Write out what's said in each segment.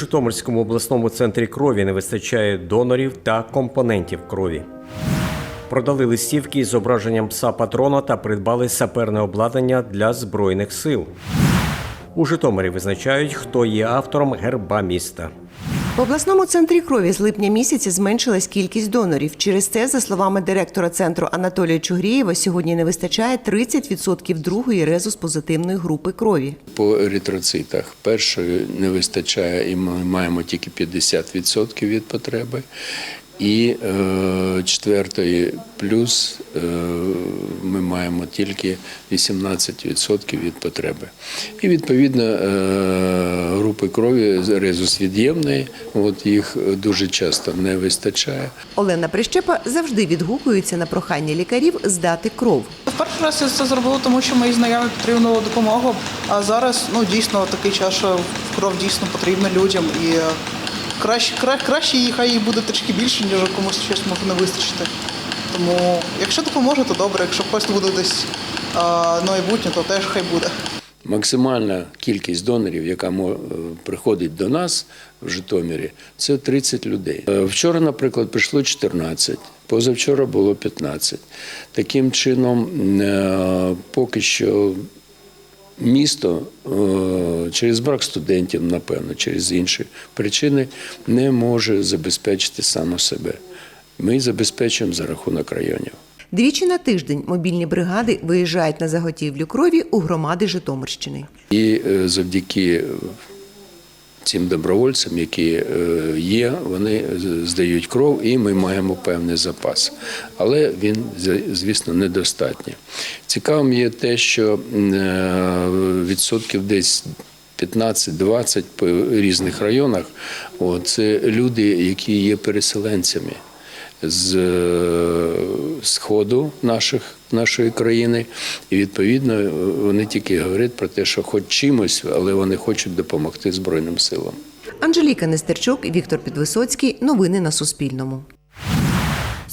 Житомирському обласному центрі крові не вистачає донорів та компонентів крові. Продали листівки із зображенням пса патрона та придбали саперне обладнання для збройних сил. У Житомирі визначають, хто є автором герба міста. В обласному центрі крові з липня місяця зменшилась кількість донорів. Через це, за словами директора центру Анатолія Чугрієва, сьогодні не вистачає 30% другої резус позитивної групи крові. По еритроцитах першої не вистачає, і ми маємо тільки 50% від потреби. І е, четвертої плюс е, ми маємо тільки 18% від потреби. І відповідно е, групи крові резус від'ємної, от їх дуже часто не вистачає. Олена Прищепа завжди відгукується на прохання лікарів здати кров. В перший раз я це зробила, тому що мої знайомі потрібну допомогу. А зараз ну дійсно такий час, що кров дійсно потрібна людям і е, краще, кра, краще їй хай їх буде трішки більше, ніж комусь щось може не вистачити. Тому якщо допоможе, то добре. Якщо просто буде десь а, майбутнє, то теж хай буде. Максимальна кількість донорів, яка е, приходить до нас в Житомирі, це 30 людей. Е, Вчора, наприклад, прийшло 14, позавчора було 15. Таким чином, е, поки що місто е, через брак студентів, напевно, через інші причини не може забезпечити само себе. Ми забезпечуємо за рахунок районів. Двічі на тиждень мобільні бригади виїжджають на заготівлю крові у громади Житомирщини. І е, завдяки цим добровольцям, які е, є, вони здають кров, і ми маємо певний запас. Але він, звісно, недостатній. Цікавим є те, що е, відсотків десь 15-20 по різних районах це люди, які є переселенцями з е, сходу наших, нашої країни. І відповідно е, вони тільки говорять про те, що хоч чимось, але вони хочуть допомогти Збройним силам. Анжеліка Нестерчук, Віктор Підвисоцький. Новини на Суспільному.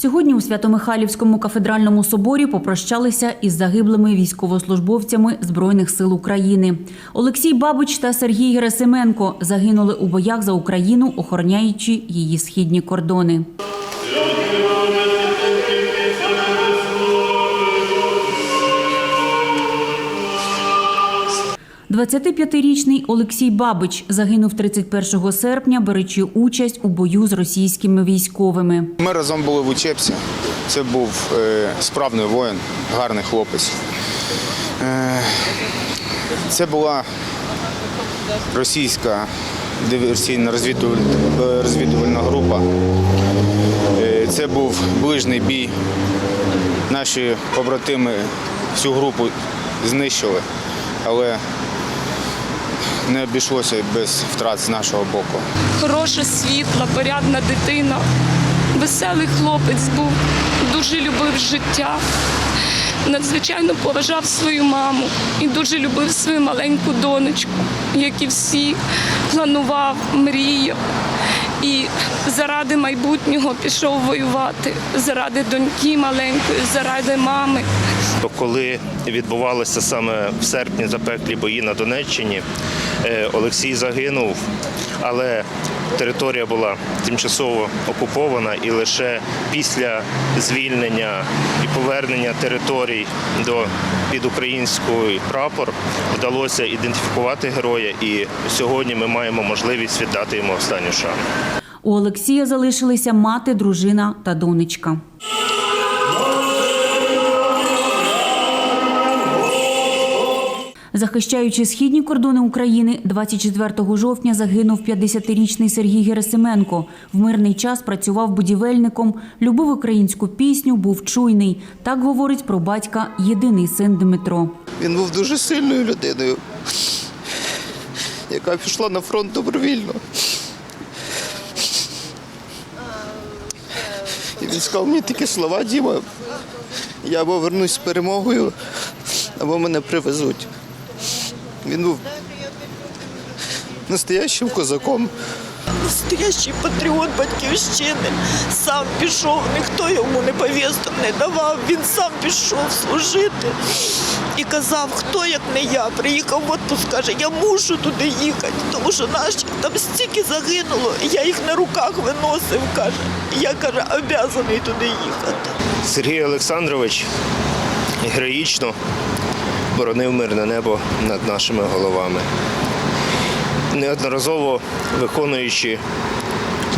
Сьогодні у Свято-Михайлівському кафедральному соборі попрощалися із загиблими військовослужбовцями Збройних сил України. Олексій Бабич та Сергій Герасименко загинули у боях за Україну, охороняючи її східні кордони. 25-річний Олексій Бабич загинув 31 серпня, беручи участь у бою з російськими військовими. Ми разом були в учебці. Це був е, справний воїн, гарний хлопець. Е, це була російська диверсійна розвідувальна група. Е, це був ближній бій. Наші побратими всю групу знищили, але не обійшлося без втрат з нашого боку. хороша, світла, порядна дитина. Веселий хлопець був, дуже любив життя, надзвичайно поважав свою маму і дуже любив свою маленьку донечку, як і всі, планував, мріяв. І заради майбутнього пішов воювати, заради доньки маленької, заради мами. Коли відбувалися саме в серпні запеклі бої на Донеччині, Олексій загинув, але територія була тимчасово окупована, і лише після звільнення і повернення територій до під український прапор вдалося ідентифікувати героя. І сьогодні ми маємо можливість віддати йому останню шану. У Олексія залишилися мати, дружина та донечка. Захищаючи східні кордони України, 24 жовтня загинув 50-річний Сергій Герасименко. В мирний час працював будівельником, любив українську пісню, був чуйний. Так говорить про батька єдиний син Дмитро. Він був дуже сильною людиною, яка пішла на фронт добровільно. І він сказав мені такі слова, Діма, я або вернусь з перемогою, або мене привезуть. Він був настоящим козаком. Настоящий патріот батьківщини сам пішов, ніхто йому не повісток не давав. Він сам пішов служити і казав, хто як не я. Приїхав в отпуск, каже, я мушу туди їхати, тому що наших там стільки загинуло. Я їх на руках виносив, каже. Я каже, обязаний туди їхати. Сергій Олександрович героїчно боронив мирне небо над нашими головами. Неодноразово виконуючи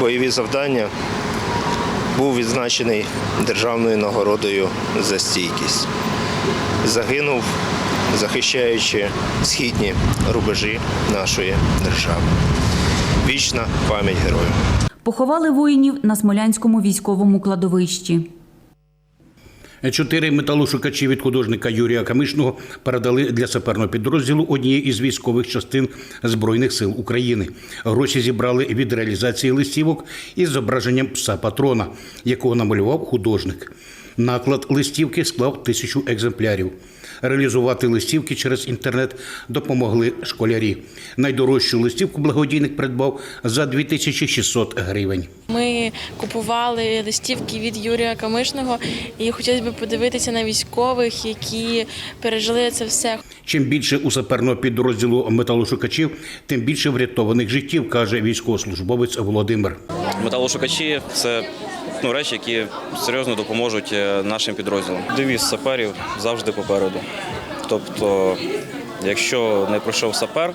бойові завдання, був відзначений державною нагородою за стійкість. Загинув, захищаючи східні рубежі нашої держави. Вічна пам'ять героїв. Поховали воїнів на Смолянському військовому кладовищі. Чотири металошукачі від художника Юрія Камишного передали для саперного підрозділу однієї із військових частин Збройних сил України. Гроші зібрали від реалізації листівок із зображенням пса патрона, якого намалював художник. Наклад листівки склав тисячу екземплярів. Реалізувати листівки через інтернет допомогли школярі. Найдорожчу листівку благодійник придбав за 2600 гривень. Ми купували листівки від Юрія Камишного, і хотілося б подивитися на військових, які пережили це все. Чим більше у саперного підрозділу металошукачів, тим більше врятованих життів, каже військовослужбовець Володимир. Металошукачі це ну, речі, які серйозно допоможуть е, нашим підрозділам. Девіз саперів завжди попереду. Тобто, якщо не пройшов сапер,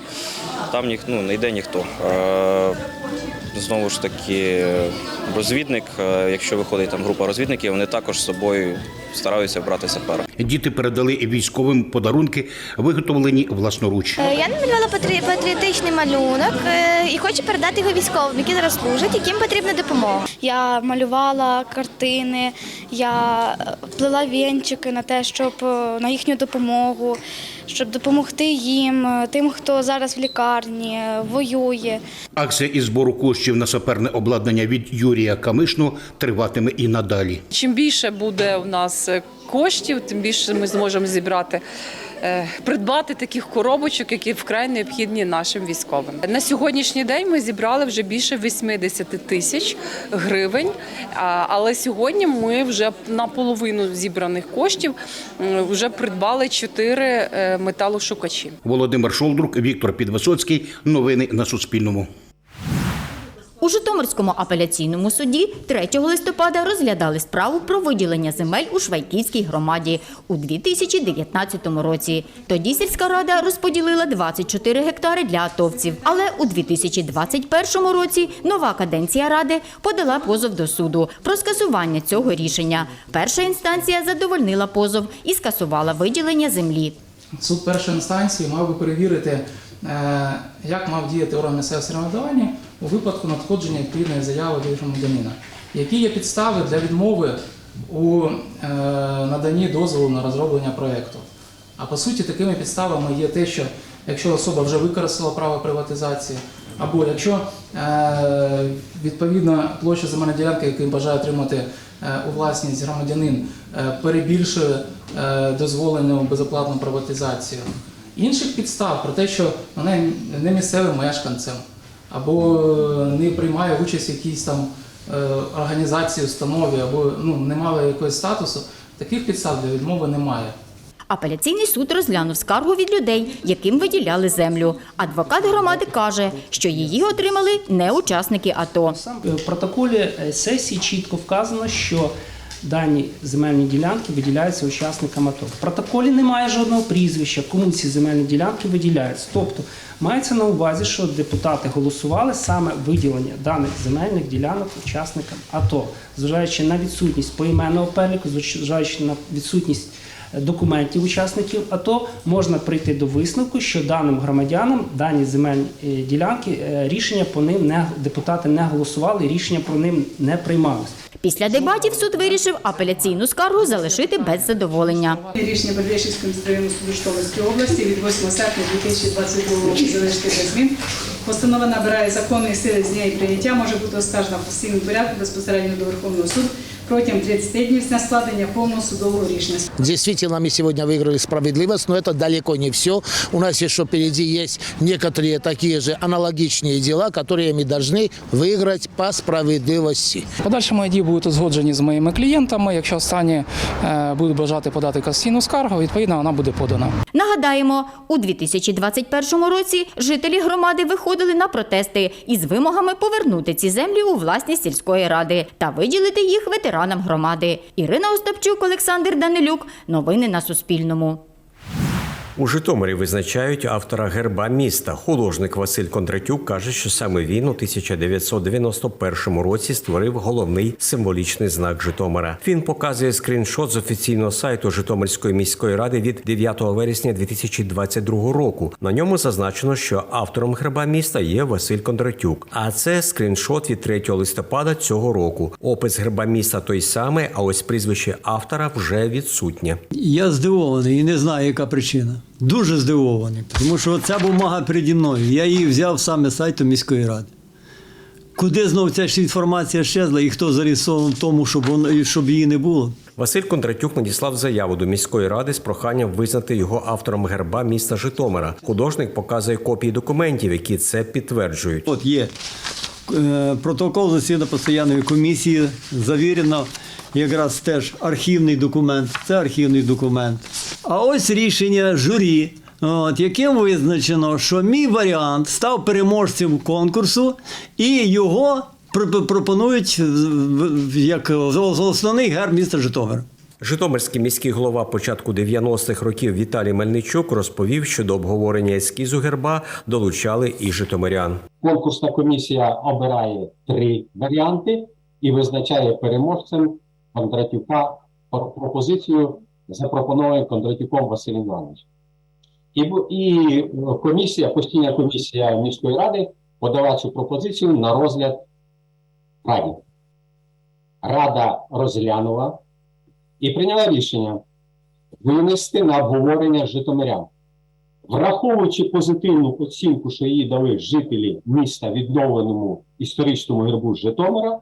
там ніх, ну, не йде ніхто. Е, Знову ж таки, розвідник, е, якщо виходить там група розвідників, вони також з собою стараються брати сапера. Діти передали військовим подарунки, виготовлені власноруч. Е, Я намалювала патрі- патріотичний малюнок е, і хочу передати його військовим, які зараз служать, яким потрібна допомога. Я малювала картини, я е, плела вінчики на те, щоб на їхню допомогу, щоб допомогти їм, тим, хто зараз в лікарні, воює. Акція із збору коштів на саперне обладнання від Юрія Камишного триватиме і надалі. Чим більше буде у нас коштів, тим більше ми зможемо зібрати. е, Придбати таких коробочок, які вкрай необхідні нашим військовим. На сьогоднішній день ми зібрали вже більше 80 тисяч гривень. Але сьогодні ми вже на половину зібраних коштів вже придбали чотири е, металошукачі. Володимир Шолдрук, Віктор Підвисоцький. Новини на Суспільному. У Житомирському апеляційному суді 3 листопада розглядали справу про виділення земель у Швайківській громаді у 2019 році. Тоді сільська рада розподілила 24 гектари для атовців. Але у 2021 році нова каденція ради подала позов до суду про скасування цього рішення. Перша інстанція задовольнила позов і скасувала виділення землі. Суд першої інстанції мав би перевірити, е, як мав діяти орган місцевого самоврядування у випадку надходження відповідної заяви від громадянина. Які є підстави для відмови у е, наданні дозволу на розроблення проєкту? А по суті, такими підставами є те, що якщо особа вже використала право приватизації, або якщо е, відповідна площа земельної ділянки, яку бажає отримати е, у власність громадянин, перебільшує дозволену безоплатну приватизацію. Інших підстав про те, що вона не місцевим мешканцем, або не приймає участь в якійсь там е, організації, установі, або ну, не мала якогось статусу, таких підстав для відмови немає. Апеляційний суд розглянув скаргу від людей, яким виділяли землю. Адвокат громади каже, що її отримали не учасники АТО. В протоколі е, сесії чітко вказано, що дані земельні ділянки виділяються учасникам АТО. В протоколі немає жодного прізвища, кому ці земельні ділянки виділяються. Тобто мається на увазі, що депутати голосували саме виділення даних земельних ділянок учасникам АТО, зважаючи на відсутність поіменного переліку, зважаючи на відсутність е, документів учасників АТО, можна прийти до висновку, що даним громадянам дані земельні е, ділянки е, рішення по ним не депутати не голосували, рішення про ним не приймалось. Після дебатів суд вирішив апеляційну скаргу залишити без задоволення. Рішення Бердичівського міськрайонного суду Житомирської області від 8 серпня 2022 року залишити без змін. Постанова набирає законної сили з дня прийняття, може бути оскаржена в постійному порядку безпосередньо до Верховного суду протягом 30 днів з дня складення повного судового рішення. Действительно, мы сегодня выиграли справедливость, но это далеко не все. У нас еще впереди есть некоторые такие же аналогичные дела, которые мы должны выиграть по справедливости. Подальші мої дії будуть узгоджені з моїми клієнтами. Якщо останні е, будуть бажати подати касаційну скаргу, відповідно вона буде подана. Нагадаємо, у 2021 році жителі громади виходили на протести із вимогами повернути ці землі у власність сільської ради та виділити їх ветеранам громади. Ірина Остапчук, Олександр Данилюк. Новини на Суспільному. У Житомирі визначають автора герба міста. Художник Василь Кондратюк каже, що саме він у 1991 році створив головний символічний знак Житомира. Він показує скріншот з офіційного сайту Житомирської міської ради від 9 вересня 2022 року. На ньому зазначено, що автором герба міста є Василь Кондратюк. А це скріншот від 3 листопада цього року. Опис герба міста той самий, а ось прізвище автора вже відсутнє. Я здивований і не знаю, яка причина. Дуже здивований, тому що ця бумага переді мною. Я її взяв саме з сайту міської ради. Куди знов ця ж інформація щезла і хто зарисований в тому, щоб, вон, щоб її не було? Василь Кондратюк надіслав заяву до міської ради з проханням визнати його автором герба міста Житомира. Художник показує копії документів, які це підтверджують. От є е, протокол засідання постійної комісії, завірено якраз теж архівний документ. Це архівний документ. А ось рішення журі. От, яким визначено, що мій варіант став переможцем конкурсу, і його пропонують як основний герб міста Житомира. Житомирський міський голова початку 90-х років Віталій Мельничук розповів, що до обговорення ескізу герба долучали і житомирян. Конкурсна комісія обирає три варіанти і визначає переможцем Кондратюка пропозицію запропонованої Кондратюком Василем Івановичем. І, і е, комісія, постійна комісія міської ради подала цю пропозицію на розгляд раді. Рада розглянула і прийняла рішення винести на обговорення житомирян. Враховуючи позитивну оцінку, що її дали жителі міста відновленому історичному гербу Житомира,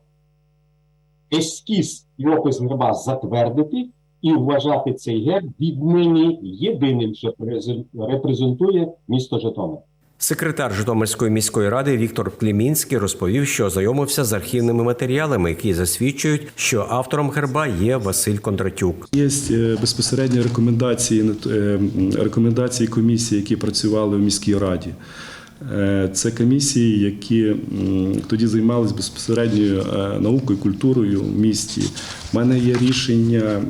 ескіз і опис герба затвердити і вважати цей герб віднині єдиним, що презен- репрезентує місто Житомир. Секретар Житомирської міської ради Віктор Плімінський розповів, що ознайомився з архівними матеріалами, які засвідчують, що автором герба є Василь Кондратюк. Є е, безпосередньо рекомендації е, рекомендації комісії, які працювали в міській раді. Е, Це комісії, які тоді займалися безпосередньо е, наукою, культурою в місті. У мене є рішення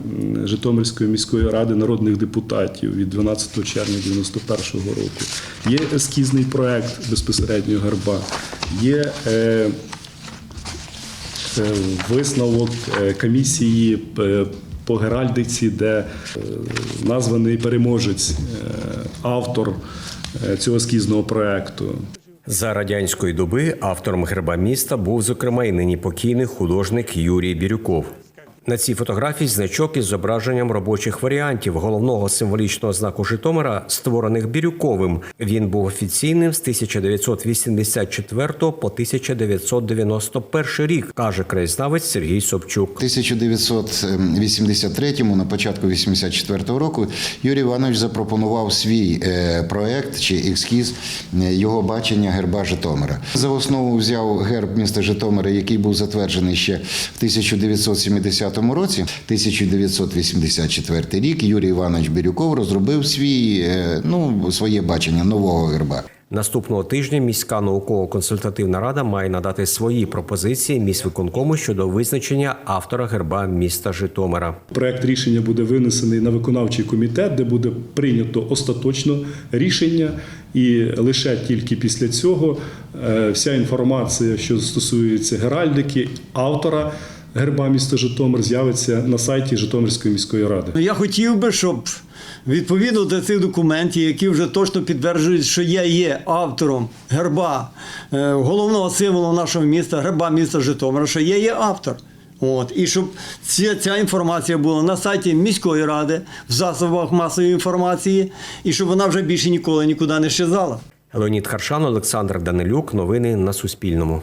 Житомирської міської ради народних депутатів від 12 червня 91-го року. Є ескізний проект безпосередньо герба. Є е, висновок комісії по геральдиці, де названий переможець, автор цього ескізного проекту. За радянської доби автором герба міста був, зокрема, і нині покійний художник Юрій Бірюков. На цій фотографії значок із зображенням робочих варіантів головного символічного знаку Житомира, створених Бірюковим. Він був офіційним з 1984 по 1991 рік, каже краєзнавець Сергій Собчук. 1983-му, на початку 84-го року, Юрій Іванович запропонував свій е, проект чи екскіз е, його бачення герба Житомира. За основу взяв герб міста Житомира, який був затверджений ще в 1970 році. 1984 рік Юрій Іванович Бірюков розробив свій, е, ну, своє бачення нового герба. Наступного тижня міська науково-консультативна рада має надати свої пропозиції міськвиконкому щодо визначення автора герба міста Житомира. Проект рішення буде винесений на виконавчий комітет, де буде прийнято остаточно рішення, і лише тільки після цього е, вся інформація, що стосується геральдики, автора герба міста Житомир, з'явиться на сайті Житомирської міської ради. Я хотів би, щоб відповідно до цих документів, які вже точно підтверджують, що я є автором герба е, головного символу нашого міста, герба міста Житомира, що я є автор. От, і щоб ця, ця інформація була на сайті міської ради, в засобах масової інформації, і щоб вона вже більше ніколи нікуди не щезала. Леонід Харшан, Олександр Данилюк. Новини на Суспільному.